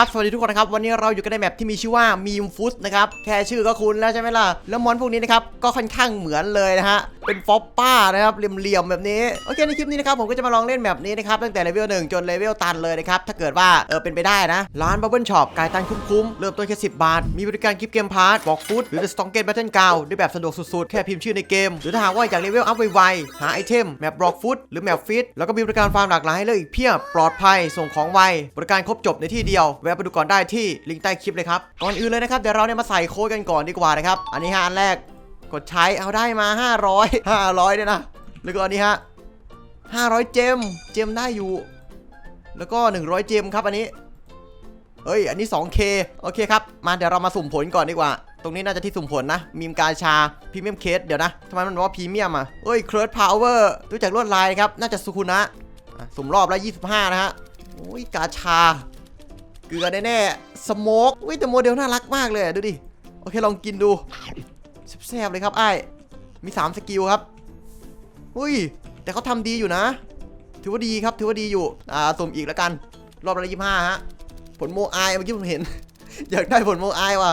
ครับสวัสดีทุกคนนะครับวันนี้เราอยู่กันในแมปที่มีชื่อว่ามีมฟุตนะครับแค่ชื่อก็คุ้นแล้วใช่ไหมล่ะแล้วมอนพวกนี้นะครับก็ค่อนข้างเหมือนเลยนะฮะ เป็นฟอปป้านะครับเหลี่ยมๆแบบนี้โอเคในคลิปนี้นะครับผมก็จะมาลองเล่นแบบนี้นะครับตั้งแต่เลเวลหนึ่งจนเลเวลตันเลยนะครับถ้าเกิดว่าเออเป็นไปได้นะ ร้านบับเบิลช็อปกายตันคุ้มๆ เริ่มต้นแค่ 10 บาท มีบริการกิฟต์เกมพาร์ทบอกฟุตหรือ The Strongest Battle Ground ด้วยแบบสะดวกสุดๆ แค่พิมพ์ชื่อในเกม หรือถ้าหากว่าอยากเลเวลอัพไวๆหาไอเทมแมปบล็อกฟุตหรือแมปฟิตแล้วก็มีบริการฟาร์มหลากหลายให้เลือกอีกเพียบปลอดภัยส่งของไวบริการครบจบในที่เดียวแวะไปดูก่อนได้ที่ลิงก์ใต้คลิปเลยครับก่อนอื่นเลยนะครับเดี๋ยวเราเนี่ยมาใส่โค้ดกันก่อนดีกว่านะครับอันนี้ฮะอันแรก กดใช้เอาได้มา 500 500เนี่ยนะ แล้วก็อันนี้ฮะ 500 เจม เจมได้อยู่ แล้วก็ 100 เจมครับอันนี้ เฮ้ย อันนี้ 2K โอเคครับ มาเดี๋ยวเรามาสุ่มผลก่อนดีกว่า ตรงนี้น่าจะที่สุ่มผลนะ มีมกาชาพรีเมียมเคส เดี๋ยวนะทำไมมันบอกว่าพรีเมียมอะเฮ้ยเคิร์ดพาวเวอร์ดูจากลวดลายครับ น่าจะสุคุนะอะสุ่มรอบแล้ว25 นะฮะ โอ้ยกาชา เกลือแน่ๆสโมกอุ้ยแต่โมเดลน่ารักมากเลยดูดิ โอเคลองกินดู แซ่บๆเลยครับไอ้ามี 3 สกิลครับอุ้ย แต่เขาทำดีอยู่นะ ถือว่าดีครับถือว่าดีอยู่ อ่าสุ่มอีกแล้วกัน รอบละยี่ห้าฮะ ผลโมไอเมื่อกี้ผมเห็น อยากได้ผลโมไอว่ะ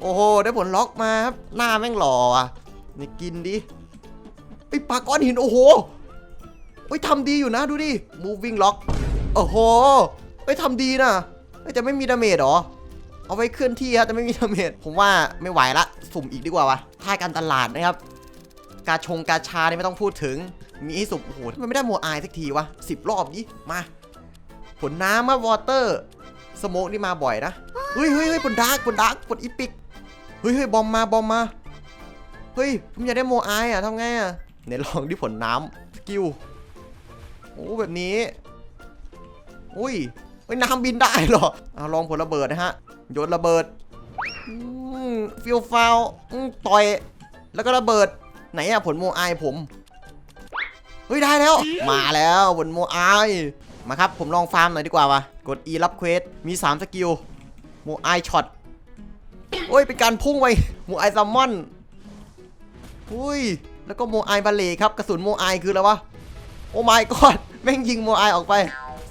โอ้โห ได้ผลล็อกมาครับ หน้าแม่งหล่ออะนี่กินดิไอ้ปาก้อนหิน โอ้โหเฮ้ยทำดีอยู่นะดูดิ moving lock โอ้โหเฮ้ยทำดีนะเฮ้ยแต่ไม่มีดาเมจหรอ เอาไว้เคลื่อนที่ครับแต่ไม่มีดาเมจผมว่าไม่ไหวละ สุ่มอีกดีกว่าวะท่ายการตลาดนะครับ กาชงกาชาเนี่ยไม่ต้องพูดถึง มีให้สุ่มโอ้โหทำไมไม่ได้โมอายสักทีวะสิบรอบดิมา ผลน้ำมาวอเตอร์สโมกนี่มาบ่อยนะ เฮ้ยเฮ้ยเฮ้ยผลดาร์กผลดาร์กผลอีพิก เฮ้ยเฮ้ยบอมมาบอมมา เฮ้ยผมอยากได้โมอายอะทำไงอะไหนลองดิผลน้ำสกิลโอ้แบบนี้ อุ้ยเฮ้ยน้ำบินได้เหรอเอาลองผลระเบิดนะฮะโยนระเบิด ฟิลฟาวต่อย แล้วก็ระเบิด ไหนอะผลโมอายผม เฮ้ย ได้แล้ว มาแล้วผลโมอายมาครับ ผมลองฟาร์มหน่อยดีกว่าวะกด E รับเควส มี 3 สกิล โมไอช็อต โอ้ย เป็นการพุ่งไปโมไอซัมมอนอุ้ย แล้วก็โมไอบาเล่ครับ กระสุนโมไอคืออะไรวะ โอ้ my god แม่งยิงโมไอออกไป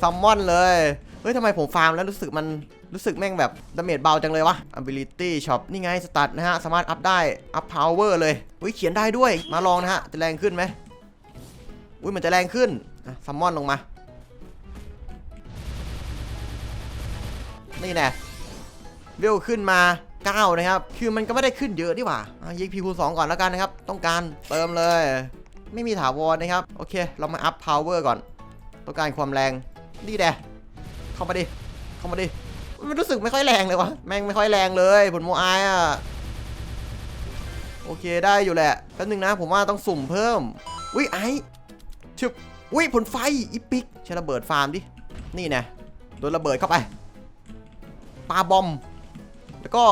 ซัมมอนเลย เฮ้ยทำไมผมฟาร์มแล้วรู้สึกมัน รู้สึกแม่งแบบดาเมจเบาจังเลยวะ ability shop นี่ไงสตาร์ทนะฮะ สามารถอัพได้ อัพ power เลยอุ้ยเขียนได้ด้วย มาลองนะฮะ จะแรงขึ้นไหมอุ้ยมันจะแรงขึ้นซัมมอนลงมา นี่แน่เวลขึ้นมา 9 นะครับ คือมันก็ไม่ได้ขึ้นเยอะดีกว่ายิงพีคูสองก่อนแล้วกันนะครับ ต้องการเติมเลย ไม่มีถาวรนะครับ โอเค เรามาอัพพาวเวอร์ก่อน ต้องการความแรงดีแดเข้ามาดิ เข้ามาดิ มันรู้สึกไม่ค่อยแรงเลยวะแม่งไม่ค่อยแรงเลยผลโมอายอะโอเคได้อยู่แหละแป๊บนึงนะ ผมว่าต้องสุ่มเพิ่มอุ้ยไอชึบอุ้ยผลไฟอีปิกใช้ระเบิดฟาร์มดินี่นะโดนระเบิดเข้าไปปาบอม แล้วก็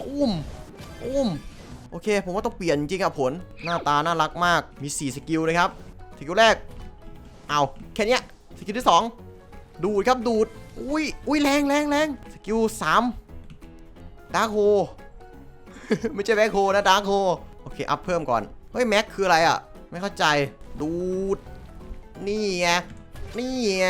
ตุ้มตุ้มโอเค ผมว่าต้องเปลี่ยนจริงอะผลหน้าตาน่ารักมากมี 4 สกิลนะครับสกิลแรกเอาแค่เนี้ยสกิลที่ 2 ดูดครับดูด อุ้ยอุ้ยแรงแรงแรงสกิล3ดาร์คโฮไม่ใช่แบ็คโฮนะดาร์คโฮโอเค อัพเพิ่มก่อน เฮ้ย แม็กคืออะไรอะไม่เข้าใจ ดูด นี่ไง นี่ไง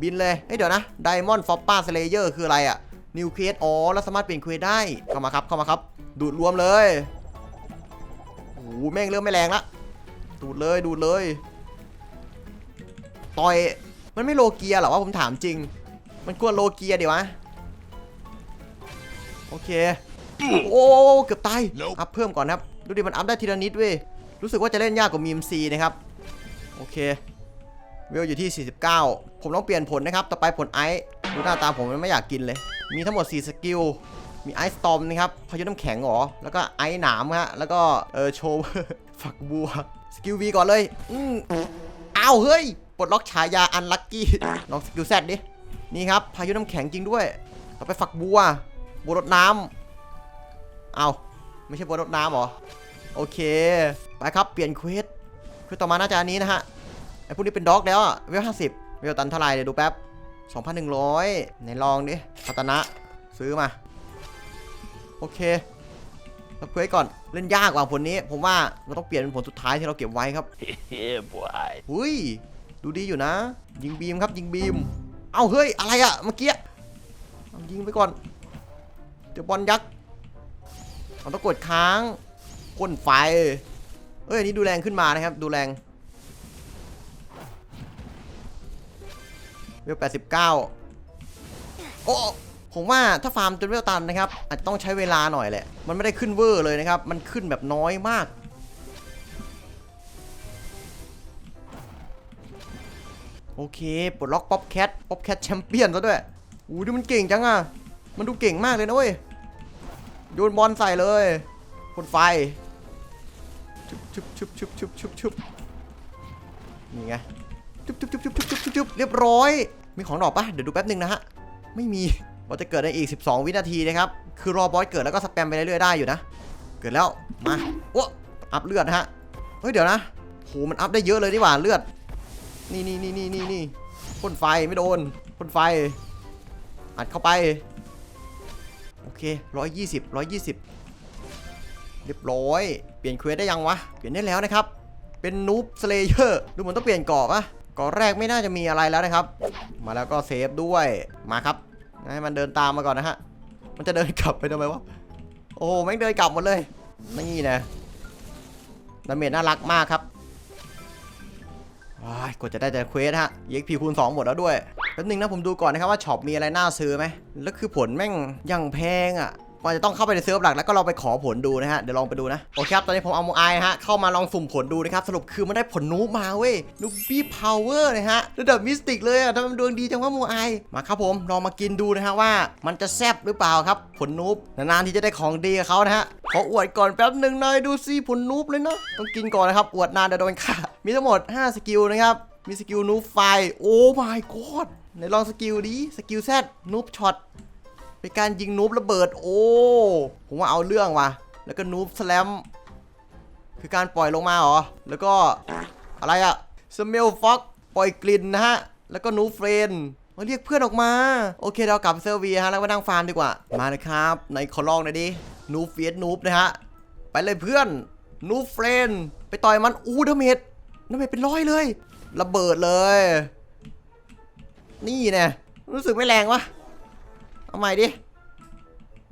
บินเลย เฮ้ย เดี๋ยวนะไดมอนด์ฟอปป้าสเลเยอร์คืออะไรอะนิวเคลียสอ๋อ แล้วสามารถเปลี่ยนเควสได้ เข้ามาครับ เข้ามาครับ ดูดรวมเลยโอ้แม่งเริ่มไม่แรงละ ดูดเลย ดูดเลย ต่อย มันไม่โลเกียเหรอวะผมถามจริง มันควรโลเกียดีวะโอเค โอ้เกือบตายอัพเพิ่มก่อนนะครับ ดูดิมันอัพได้ทีละนิดเว้ยรู้สึกว่าจะเล่นยากกว่ามีมซีนะครับ โอเคเวลอยู่ที่ 49 ผมต้องเปลี่ยนผลนะครับ ต่อไปผลไอซ์ดูหน้าตาผมมันไม่อยากกินเลย มีทั้งหมด 4 สกิล มีไอซ์สตอมนะครับพายุน้ำแข็งเหรอ แล้วก็ไอซ์หนามฮะ แล้วก็เออโชว์ฝักบัว สกิลวีก่อนเลย อืมอ้าวเฮ้ย ปลดล็อกฉายาอันลัคกี้ลองสกิลแซดดิ นี่ครับ พายุน้ำแข็งจริงด้วย ต่อไปฝักบัว บัวรดน้ำเอาไม่ใช่บัวรดน้ำเหรอ โอเค ไปครับ เปลี่ยนเควสเควสต่อมาน่าจะอันนี้นะฮะ ไอ้พวกนี้เป็นด็อกแล้วอะเวลห้าสิบเวลตันเท่าไหร่เดี๋ยวดูแป๊บ2,100ไหนลองดิพัตนะ ซื้อมา โอเครับเควสก่อน เล่นยากกว่าผลนี้ ผมว่าเราต้องเปลี่ยนเป็นผลสุดท้ายที่เราเก็บไว้ครับ yeah, boy. หุย ดูดีอยู่นะ ยิงบีมครับยิงบีม เอาเฮ้ยอะไรอะเมื่อกี้เอายิงไปก่อน เดี๋ยวบอลยักษ์เราต้องกดค้างพ่นไฟ เอ้ยอันนี้ดูแรงขึ้นมานะครับ ดูแรงเวล89โอ้ผมว่าถ้าฟาร์มจนเวลตันนะครับ อาจจะต้องใช้เวลาหน่อยแหละ มันไม่ได้ขึ้นเวอร์เลยนะครับ มันขึ้นแบบน้อยมาก โอเคปลดล็อกป๊อปแคทป๊อปแคทแชมเปี้ยนซะด้วยอู้ดูมันเก่งจังอะ มันดูเก่งมากเลยนะเว้ย โยนบอลใส่เลยคนไฟชุบชุบชุบชุบชุบชุบชุบนี่ไงชุบชุบชุบชุบชุบชุบชุบเรียบร้อย มีของดอกปะเดี๋ยวดูแป๊บนึงนะฮะ ไม่มีบอาจะเกิดในอีก 12 วินาทีนะครับ คือรอบอสเกิดแล้วก็สแปมไปเรื่อยๆได้อยู่นะ เกิดแล้ว มาโอ้อัพเลือดนะฮะ เฮ้ยเดี๋ยวนะโหมันอัพได้เยอะเลยนี่หว่าเลือด นี่นี่นี่นี่นี่นี่พ่นไฟไม่โดนพ่นไฟ อัดเข้าไป โอเคร้อยยี่สิบร้อยยี่สิบเรียบร้อย เปลี่ยนเควสได้ยังวะ เปลี่ยนได้แล้วนะครับ เป็นนูบสเลเยอร์ดูเหมือนต้องเปลี่ยนเกาะปะเกาะแรกไม่น่าจะมีอะไรแล้วนะครับ มาแล้วก็เซฟด้วยมาครับให้มันเดินตามมาก่อนนะฮะมันจะเดินกลับไปทำไมวะโอ้แม่งเดินกลับหมดเลยนี่นะดาเมจน่ารักมากครับ ว้ายกดจะได้แต่เควสฮะ EXP คูณ2 หมดแล้วด้วยแป๊บนึงนะผมดูก่อนนะครับว่าช็อปมีอะไรน่าซื้อไหมแล้วคือผลแม่งยังแพงอะ มันจะต้องเข้าไปในเซิร์ฟหลักแล้วก็ลองไปขอผลดูนะฮะ เดี๋ยวลองไปดูนะ โอเคครับ ตอนนี้ผมเอาโมไอฮะ เข้ามาลองสุ่มผลดูนะครับ สรุปคือมันได้ผลนูมาเว้ยนูบี้พาวเวอร์นะฮะ ระดับมิสติกเลยอะทำไมมันดวงดีจังว่าโมไอมาครับผม ลองมากินดูนะฮะว่า มันจะแซ่บหรือเปล่าครับ ผลนูบนานๆที่จะได้ของดีกับเขานะฮะขออวดก่อนแป๊บหนึ่งหน่อยดูซิผลนูบเลยเนาะ ต้องกินก่อนนะครับ อวดนานเดี๋ยวโดนฆ่ามีทั้งหมด 5 สกิลนะครับ มีสกิลนูบไฟ โอ้ my god ไหนลองสกิลดิสกิลแซดนูบช็อต เป็นการยิงนูบระเบิดโอ้ผมว่าเอาเรื่องว่ะ แล้วก็นูบสแลมคือการปล่อยลงมาเหรอ แล้วก็อะไรอะสเมลฟ็อกปล่อยกลิ่นนะฮะ แล้วก็นูเฟรนมาเรียกเพื่อนออกมา โอเคเรากลับเซอร์เวีฮะแล้วมานั่งฟาร์มดีกว่า มานะครับในขอลองหน่อยดิ นูเฟียสนูบนะฮะ ไปเลยเพื่อน นูเฟรนไปต่อยมัน อู้ดาเมจดาเมจเป็นร้อยเลย ระเบิดเลย นี่แน่รู้สึกไม่แรงวะ เอาใหม่ดิ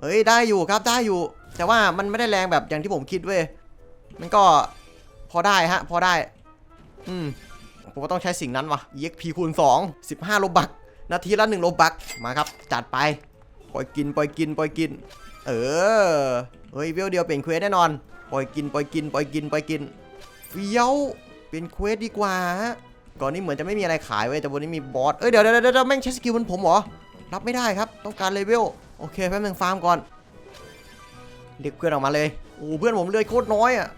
เฮ้ยได้อยู่ครับได้อยู่ แต่ว่ามันไม่ได้แรงแบบอย่างที่ผมคิดเว้ย มันก็พอได้ฮะ พอได้ อืมผมก็ต้องใช้สิ่งนั้นวะ EXP คูณ 2 15โลบัก นาทีละ1โลบัก มาครับ จัดไป ปล่อยกิน ปล่อยกิน ปล่อยกิน เออ เฮ้ยเวลเดียวเปลี่ยนเควสแน่นอน ปล่อยกิน ปล่อยกิน ปล่อยกิน ปล่อยกินเฟี้ยว เปลี่ยนเควสดีกว่าฮะก่อนนี้เหมือนจะไม่มีอะไรขายเว้ย แต่วันนี้มีบอส เอ้ยเดี๋ยวเดี๋ยวเดี๋ยวแม่งใช้สกิลบนผมเหรอ รับไม่ได้ครับ ต้องการเลเวล โอเคแป๊บนึงฟาร์มก่อน เรียกเพื่อนออกมาเลย โอ้เพื่อนผมเลือดโคตรน้อยอะ่ะ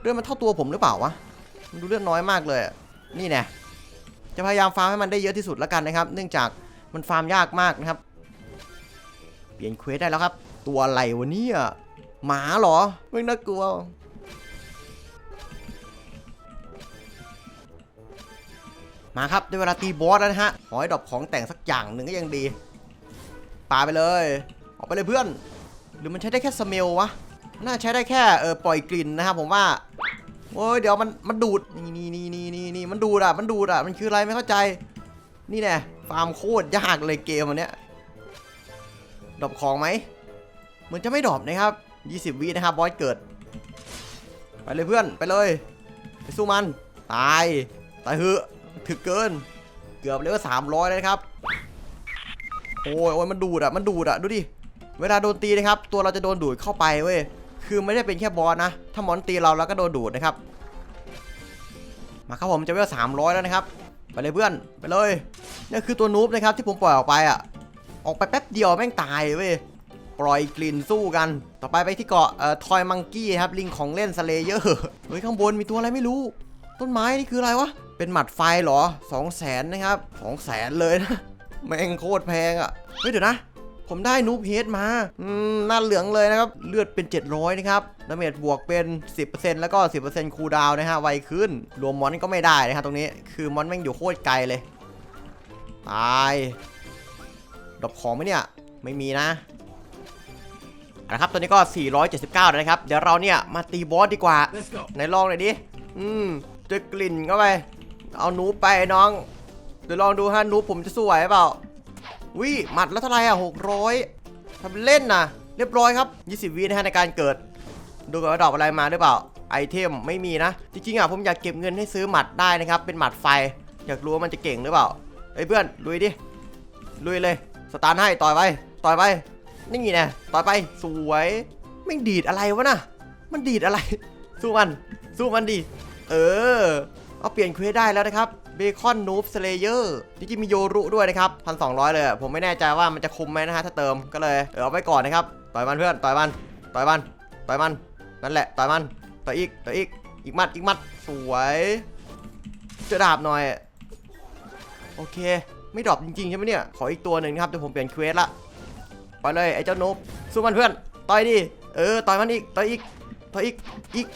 เลือดมันเท่าตัวผมหรือเปล่าวะ มันดูเลือดน้อยมากเลย นี่แน่จะพยายามฟาร์มให้มันได้เยอะที่สุดแล้วกันนะครับ เนื่องจากมันฟาร์มยากมากนะครับ เปลี่ยนเควสได้แล้วครับ ตัวอะไรวะเนี่ยหมาเหรอไม่น่ากลัว มาครับได้เวลาตีบอสแล้วนะฮะขอให้ดรอปของแต่งสักอย่างหนึ่งก็ยังดีปาไปเลย ออกไปเลยเพื่อน หรือมันใช้ได้แค่สเมลวะ น่าใช้ได้แค่เออปล่อยกลิ่นนะครับผมว่าโอ้ยเดี๋ยวมันมันดูดนี่นี่นี่นี่นี่มันดูดอะมันดูดอะมันคืออะไรไม่เข้าใจนี่แน่ฟาร์มโคตรยากเลยเกมอันเนี้ยดรอปของไหมเหมือนจะไม่ดรอปนะครับ 20วินะครับบอสเกิด ไปเลยเพื่อนไปเลย ไปสู้มัน ตายตายเหอ ถึกเกิน เกือบเลยว่าสามร้อยเลยนะครับ โอ้ยโอ้ยมันดูดอะ มันดูดอะ ดูดิ เวลาโดนตีนะครับ ตัวเราจะโดนดูดเข้าไปเว้ย คือไม่ได้เป็นแค่บอสนะ ถ้ามอนตีเราแล้วก็โดนดูดนะครับ มาครับผมจะเวลสามร้อยแล้วนะครับ ไปเลยเพื่อน ไปเลย นี่คือตัวนูบนะครับที่ผมปล่อยออกไปอะ ออกไปแป๊บเดียวแม่งตายเว้ยปล่อยกลิ่นสู้กัน ต่อไปไปที่เกาะเอ่อทอยมังกี้ครับ ลิงของเล่นสเลเยอร์ เฮ้ยข้างบนมีตัวอะไรไม่รู้ ต้นไม้นี่คืออะไรวะ เป็นหมัดไฟเหรอ2 0 0แสนนะครับ2 0 0แสนเลยนะแม่งโคตรแพงอะ่ะเฮ้ยเดี๋ยวนะ ผมได้นูบเฮดมาอืมหน้าเหลืองเลยนะครับ เลือดเป็น 700 นะครับดาเมจบวกเป็น 10%แล้วก็ 10%คูลดาวน์นะฮะไวขึ้น รวมมอนก็ไม่ได้นะครับตรงนี้คือมอนแม่งอยู่โคตรไกลเลย ตายดรอปของไหมเนี่ย ไม่มีนะเอาละครับตอนนี้ก็ 479แล้วนะครับ เดี๋ยวเราเนี่ย มาตีบอสดีกว่าไหนลองหน่อยดิ อืมเจอกลิ่นเข้าไป เอาหนูไปน้อง เดี๋ยวลองดูฮะนูผมจะสู้ไหวเปล่าวิหมัดแล้วเท่าไหร่อะหกร้อยทำเล่นนะเรียบร้อยครับ 20วินะฮะในการเกิด ดูก่อนว่าดอกอะไรมาหรือเปล่า ไอเทมไม่มีนะ จริงๆอะผมอยากเก็บเงินให้ซื้อหมัดได้นะครับ เป็นหมัดไฟ อยากรู้ว่ามันจะเก่งหรือเปล่าเฮ้ยเพื่อนลุยดิ ลุยเลย สตาร์ทให้ต่อยไป ต่อยไป นี่ไงนะต่อยไป สวย ไม่ดีดอะไรวะน่ะมันดีดอะไร สู้มัน สู้มันดิ เออ เอาเปลี่ยนเควสได้แล้วนะครับเบคอนนูบสเลเยอร์จริงๆมีโยรุด้วยนะครับพันสองเลย ผมไม่แน่ใจว่ามันจะคุ้มไหมนะฮะถ้าเติมก็เลยเออเอาไว้ก่อนนะครับต่อยมันเพื่อนต่อยมันต่อยมันต่อยมันนั่นแหละต่อยมันต่อยอีกต่อยอีกอีกมัดอีกมัดสวยเจอดาบหน่อยโอเค ไม่ดรอปจริงๆใช่ไหมเนี่ยขออีกตัวหนึ่งครับเดี๋ยวผมเปลี่ยนเควสละไปเลยไอ้เจ้านูบสู้มันเพื่อนต่อยดิเออต่อยมันอีกต่อยอีกต่อยอีกอีก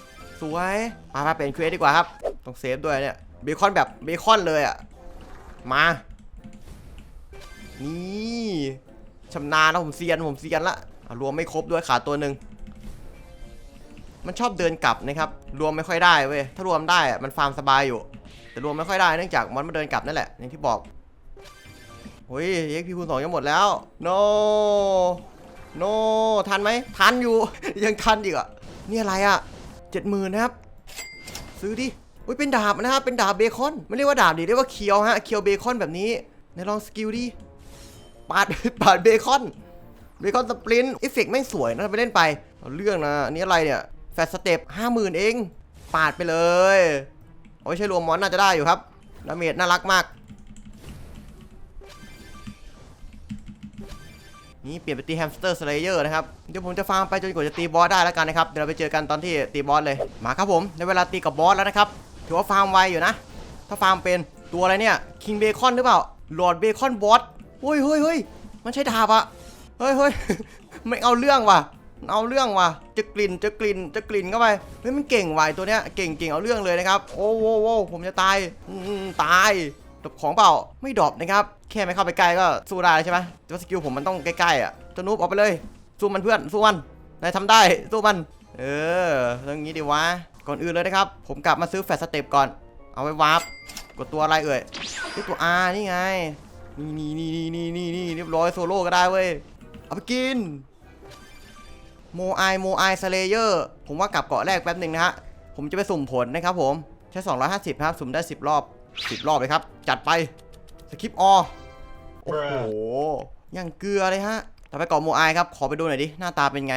สวยมามาเปลี่ยนเควสดีกว่าครับ ต้องเซฟด้วยเนี่ยเบคอนแบบเบคอนเลยอะ มา นี่ชำนาญนะผมเซียนผมเซียนละรวมไม่ครบด้วยขาตัวหนึ่งมันชอบเดินกลับนะครับ รวมไม่ค่อยได้เว้ย ถ้ารวมได้มันฟาร์มสบายอยู่ แต่รวมไม่ค่อยได้เนื่องจากมอนมันเดินกลับนั่นแหละ อย่างที่บอกเฮ้ยเอ็กพีคูณสองจะหมดแล้ว no no ทันไหม ทันอยู่ ยังทันอีกอะนี่อะไรอะเจ็ดหมื่นนะครับ ซื้อดิ อุ้ยเป็นดาบนะครับเป็นดาบเบคอนไม่เรียกว่าดาบดิเรียกว่าเคียวฮะเคียวเบคอนแบบนี้ไหนลองสกิลดิปาดปาดเบคอนเบคอนสปรินต์เอฟเฟกต์ไม่งสวยนะไปเล่นไปเอาเรื่องนะอันนี้อะไรเนี่ยแฟสเต็ปห้าหมื่นเอง ปาดไปเลยโอ้ยใช่รวมมอนน่าจะได้อยู่ครับดาเมจน่ารักมากนี่เปลี่ยนไปตีแฮมสเตอร์สเลเยอร์นะครับ เดี๋ยวผมจะฟาร์มไปจนกว่าจะตีบอสได้แล้วกันนะครับ เดี๋ยวเราไปเจอกันตอนที่ตีบอสเลย มาครับผมในเวลาตีกับบอสแล้วนะครับ ถือว่าฟาร์มไวอยู่นะ ถ้าฟาร์มเป็นตัวอะไรเนี่ยคิงเบคอนหรือเปล่าลอดเบคอนบอสเฮ้ยเฮ้ยเฮ้ยมันใช่ดาบอะเฮ้ยเฮ้ยไม่เอาเรื่องว่ะเอาเรื่องว่ะจะกลิ่นจะกลิ่นจะกลิ่นเข้าไปเฮ้ยมันเก่งว่ะไอ้ตัวเนี้ยเก่งเก่งเอาเรื่องเลยนะครับ โอ้โหผมจะตายตายดรอปของเปล่าไม่ดรอปนะครับ แค่ไม่เข้าไปใกล้ก็สู้ได้ใช่ไหมแต่ว่าสกิลผมมันต้องใกล้ๆอะจะนูบออกไปเลย สู้มันเพื่อนสู้มันนายทำได้สู้มัน เออเรื่องนี้ดีวะ ก่อนอื่นเลยนะครับ ผมกลับมาซื้อแฟสเต็ปก่อน เอาไว้วาร์ปกดตัวอะไรเอ่ยที่ตัว R นี่ไงนี่นี่นี่นี่นี่นี่เรียบร้อยโซโล่ก็ได้เว้ย เอาไปกิน โมไอโมไอสเลเยอร์ ผมว่ากลับเกาะแรกแป๊บหนึ่งนะฮะ ผมจะไปสุ่มผลนะครับผม ใช้ 250ครับ สุ่มได้ 10 รอบ 10 รอบเลยครับ จัดไป สคริปออโอ้โหยังเกลือเลยฮะต่ไปเกาะโมไอครับ ขอไปดูหน่อยดิ หน้าตาเป็นไง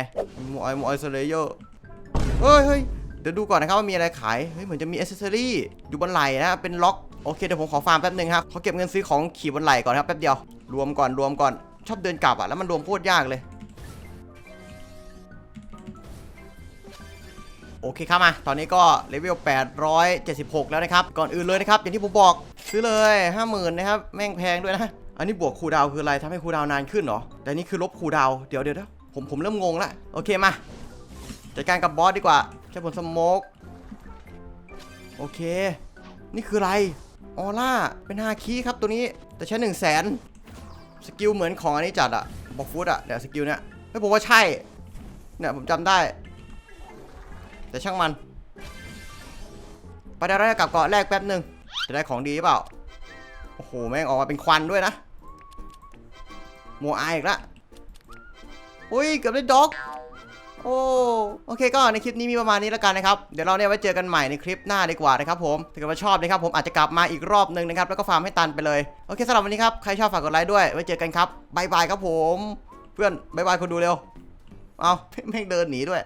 โมไอโมไอสเลเยอร์เฮ้ยเฮ้ย เดี๋ยวดูก่อนนะครับว่ามีอะไรขาย เฮ้ยเหมือนจะมีอ c เซ s ซอรี่อยู่บนไหล่นะ เป็นล็อก โอเคเดี๋ยวผมขอฟาร์มแป๊บหนึ่งครับขอเก็บเงินซื้อของขี่บนไหล่ก่อนครับแป๊บเดียว รวมก่อนรวมก่อน ชอบเดินกลับอะแล้วมันรวมโคตรยากเลย โอเคครับมาตอนนี้ก็เลเวล 876 แล้วนะครับ ก่อนอื่นเลยนะครับ อย่างที่ผมบอกซื้อเลย 50,000นะครับ แม่งแพงด้วยนะ อันนี้บวกคูดาวคืออะไรทำให้คูดาวนานขึ้นเหรอ แต่นี่คือลบคูดาว เดี๋ยวเดี๋ยวเดี๋ยวผมผมเริ่มงงละ โอเคมา จัดการกับบอสดีกว่า ใช้ผลสมกโอเค นี่คืออะไรออร่าเป็นฮาคีครับตัวนี้ แต่ใช้1 0 0 0 0แสนสกิลเหมือนของอันนี้จัดอะบอกฟุตอะเดี๋ยวสกิลเนี้ยไม่ผมว่าใช่ เนี่ยผมจำได้ แต่ช่างมัน ไปได้แล้วกลับเกาะแรกแป๊บหนึ่งจะได้ของดีเปล่า โอ้โห แม่งออกมาเป็นควันด้วยนะโมไออีกละ อุ้ยเกือบได้ด็อก โอ้โอเคก็ในคลิปนี้มีประมาณนี้แล้วกันนะครับ เดี๋ยวเราเนี่ยไว้เจอกันใหม่ในคลิปหน้าดีกว่านะครับผมถ้าเกิดว่าชอบนะครับผมอาจจะกลับมาอีกรอบหนึ่งนะครับแล้วก็ฟาร์มให้ตันไปเลยโอเคสำหรับวันนี้ครับใครชอบฝากกดไลค์ด้วยไว้เจอกันครับบายบายครับผม เพื่อนบายบายคนดูเร็วเอาแม่งเดินหนีด้วย